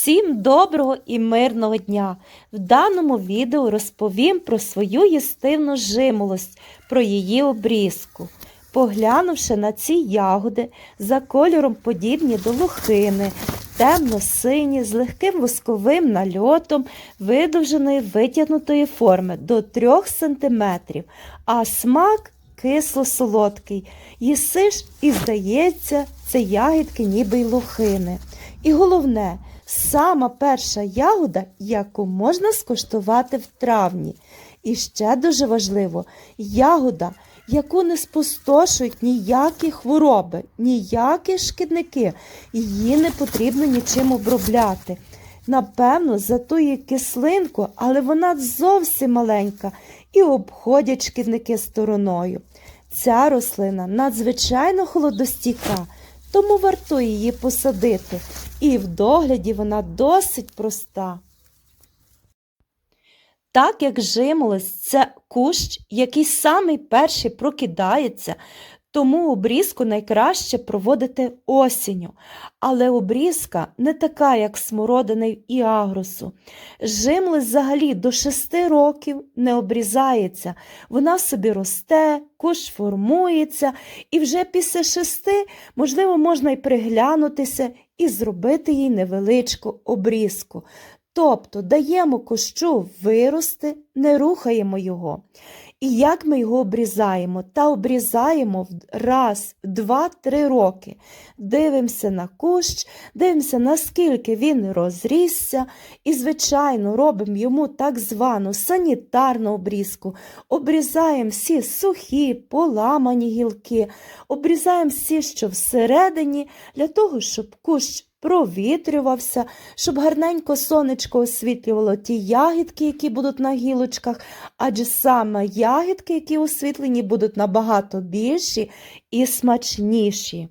Всім доброго і мирного дня! В даному відео розповім про свою їстивну жимолость, про її обрізку. Поглянувши на ці ягоди, за кольором подібні до лохини, темно-сині, з легким восковим нальотом, видовженої витягнутої форми до 3 см, а смак кисло-солодкий. Їсиш і здається, це ягідки ніби й лохини. І головне, сама перша ягода, яку можна скуштувати в травні. І ще дуже важливо, ягода, яку не спустошують ніякі хвороби, ніякі шкідники, її не потрібно нічим обробляти. Напевно, за ту її кислинку, але вона зовсім маленька і обходять шкідники стороною. Ця рослина надзвичайно холодостійка, тому варто її посадити, і в догляді вона досить проста. Так як жимолость – це кущ, який самий перший прокидається, тому обрізку найкраще проводити осінню. Але обрізка не така, як смородини і агросу. Жимлисть взагалі до 6 років не обрізається. Вона собі росте, кущ формується, і вже після 6, можливо, можна й приглянутися і зробити їй невеличку обрізку. Тобто даємо кущу вирости, не рухаємо його. І як ми його обрізаємо? Та обрізаємо раз, два, три роки. Дивимося на кущ, дивимося, наскільки він розрісся, і, звичайно, робимо йому так звану санітарну обрізку. Обрізаємо всі сухі, поламані гілки, обрізаємо всі, що всередині, для того, щоб кущ провітрювався, щоб гарненько сонечко освітлювало ті ягідки, які будуть на гілочках, адже саме ягідки, які освітлені, будуть набагато більші і смачніші.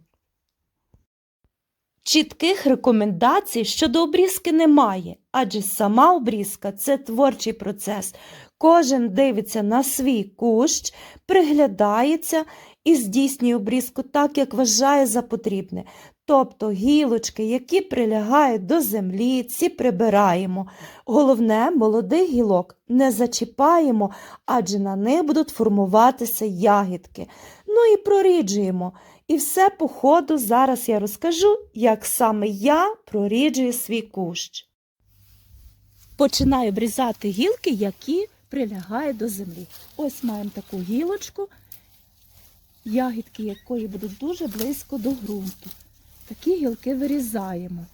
Чітких рекомендацій щодо обрізки немає, адже сама обрізка це творчий процес. Кожен дивиться на свій кущ, приглядається і здійснює обрізку так, як вважає за потрібне. Тобто гілочки, які прилягають до землі, ці прибираємо. Головне, молодих гілок не зачіпаємо, адже на них будуть формуватися ягідки. Ну і проріджуємо. І все по ходу зараз я розкажу, як саме я проріджую свій кущ. Починаю обрізати гілки, які прилягають до землі. Ось маємо таку гілочку, ягідки якої будуть дуже близько до ґрунту. Такі гілки вирізаємо.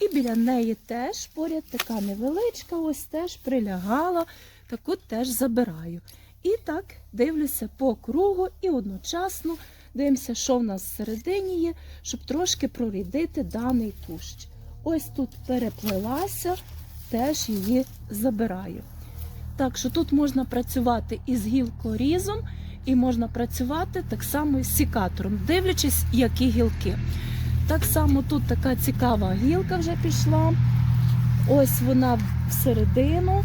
І біля неї теж поряд така невеличка, ось теж прилягала, таку теж забираю. І так дивлюся по кругу і одночасно дивимося, що в нас всередині є, щоб трошки прорідити даний кущ. Ось тут переплелася, теж її забираю. Так що тут можна працювати із гілкорізом, і можна працювати так само із сікатором, дивлячись, які гілки. Так само тут така цікава гілка вже пішла. Ось вона всередину.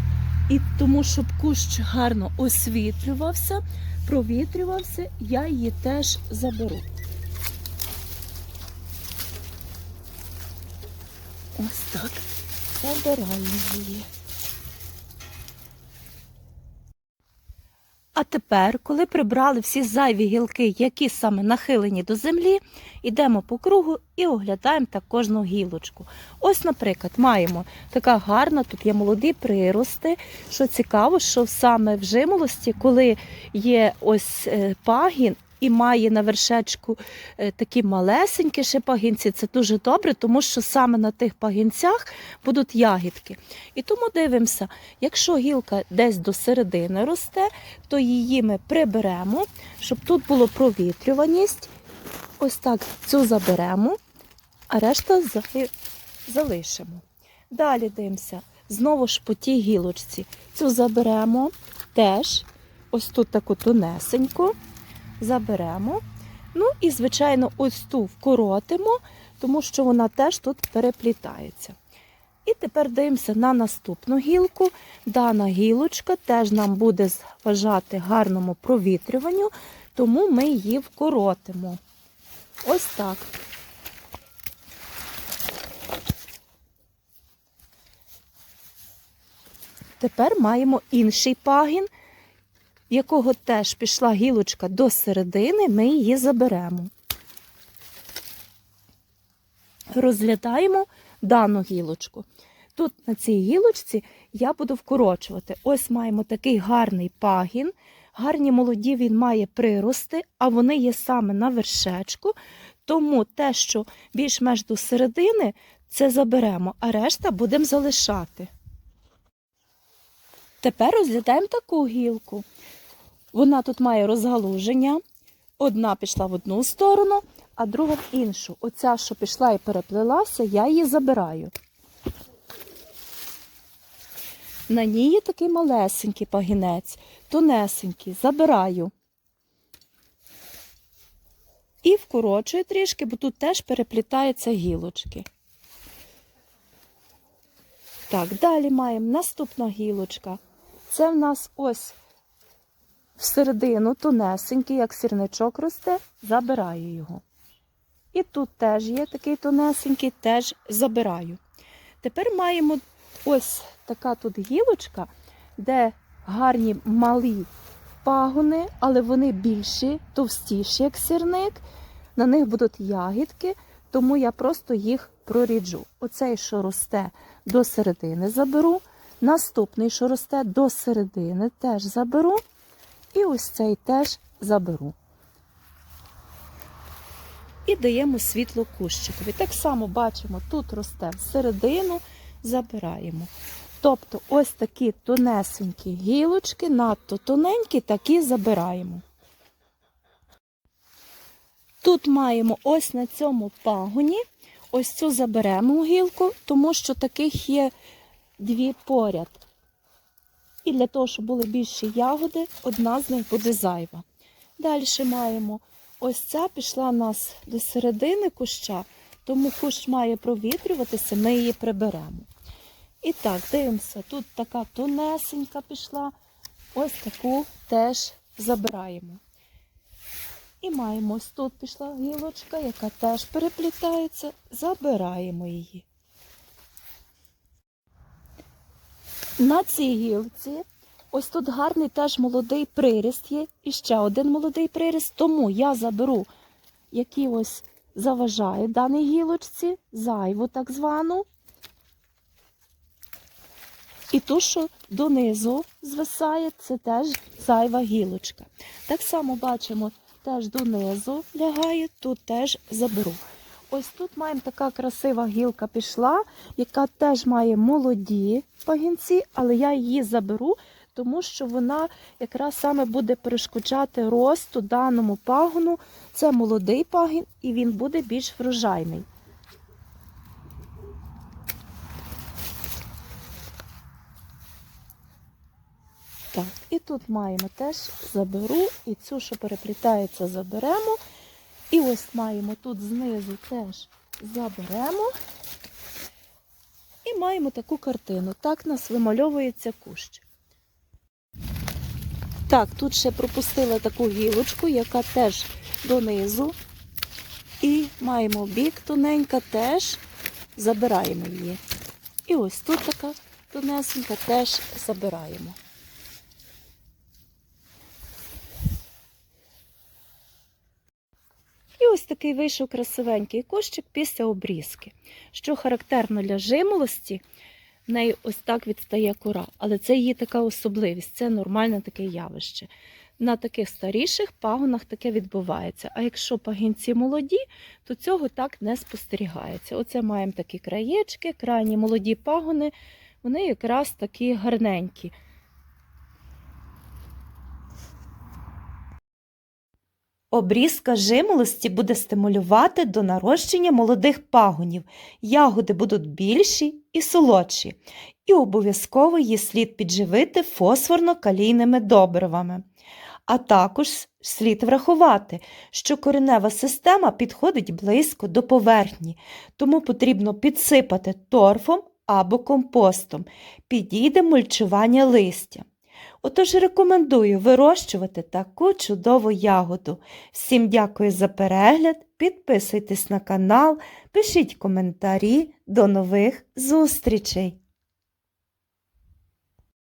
І тому, щоб кущ гарно освітлювався, провітрювався, я її теж заберу. Ось так. Забираю її. Тепер, коли прибрали всі зайві гілки, які саме нахилені до землі, йдемо по кругу і оглядаємо так кожну гілочку. Ось, наприклад, маємо така гарна, тут є молоді прирости. Що цікаво, що саме в жимолості, коли є ось е, пагін, і має на вершечку е, такі малесенькі ще пагінці. Це дуже добре, тому що саме на тих пагінцях будуть ягідки. І тому дивимося, якщо гілка десь до середини росте, то її ми приберемо, щоб тут було провітрюваність. Ось так цю заберемо, а решта залишимо. Далі дивимося, знову ж по тій гілочці. Цю заберемо теж, ось тут таку тонесеньку заберемо. Ну і, звичайно, ось ту вкоротимо, тому що вона теж тут переплітається. І тепер дивимося на наступну гілку. Дана гілочка теж нам буде зважати гарному провітрюванню, тому ми її вкоротимо. Ось так. Тепер маємо інший пагін, якого теж пішла гілочка до середини, ми її заберемо. Розглядаємо дану гілочку. Тут на цій гілочці я буду вкорочувати. Ось маємо такий гарний пагін. Гарні молоді він має прирости, а вони є саме на вершечку. Тому те, що більш-менш до середини, це заберемо, а решта будемо залишати. Тепер розглядаємо таку гілку. Вона тут має розгалуження. Одна пішла в одну сторону, а друга в іншу. Оця, що пішла і переплелася, я її забираю. На ній є такий малесенький пагінець, тонесенький, забираю. І вкорочую трішки, бо тут теж переплітаються гілочки. Так, далі маємо наступна гілочка. Це в нас ось всередину тонесенький, як сірничок росте, забираю його. І тут теж є такий тонесенький, теж забираю. Тепер маємо ось така тут гілочка, де гарні малі пагони, але вони більші, товстіші, як сірник. На них будуть ягідки, тому я просто їх проріджу. Оцей, що росте до середини, заберу. Наступний, що росте до середини, теж заберу. І ось цей теж заберу. І даємо світло кущикові. Так само бачимо, тут росте всередину, забираємо. Тобто ось такі тонесенькі гілочки, надто тоненькі, такі забираємо. Тут маємо ось на цьому пагоні, ось цю заберемо гілку, тому що таких є дві поряд. І для того, щоб були більші ягоди, одна з них буде зайва. Далі маємо ось ця пішла у нас до середини куща, тому кущ має провітрюватися, ми її приберемо. І так, дивимося, тут така тонесенька пішла, ось таку теж забираємо. І маємо ось тут пішла гілочка, яка теж переплітається, забираємо її. На цій гілці ось тут гарний теж молодий приріст є, і ще один молодий приріст, тому я заберу, які ось заважають даній гілочці, зайву так звану. І ту, що донизу звисає, це теж зайва гілочка. Так само бачимо, теж донизу лягає, тут теж заберу. Ось тут маємо така красива гілка пішла, яка теж має молоді пагінці, але я її заберу, тому що вона якраз саме буде перешкоджати росту даному пагону. Це молодий пагін і він буде більш врожайний. Так, і тут маємо теж заберу, і цю, що переплітається, заберемо. І ось маємо тут знизу теж заберемо. І маємо таку картину. Так нас вимальовується кущ. Так, тут ще пропустила таку гілочку, яка теж донизу. І маємо бік тоненька, теж забираємо її. І ось тут така тонесенька теж забираємо. І ось такий вийшов красивенький кущик після обрізки. Що характерно для жимолості, в неї ось так відстає кора. Але це її така особливість, це нормальне таке явище. На таких старіших пагонах таке відбувається. А якщо пагінці молоді, то цього так не спостерігається. Оце маємо такі краєчки, крайні молоді пагони, вони якраз такі гарненькі. Обрізка жимолості буде стимулювати до нарощення молодих пагонів. Ягоди будуть більші і солодші. І обов'язково її слід підживити фосфорно-калійними добривами. А також слід врахувати, що коренева система підходить близько до поверхні, тому потрібно підсипати торфом або компостом. Підійде мульчування листя. Отож рекомендую вирощувати таку чудову ягоду. Всім дякую за перегляд, підписуйтесь на канал, пишіть коментарі. До нових зустрічей!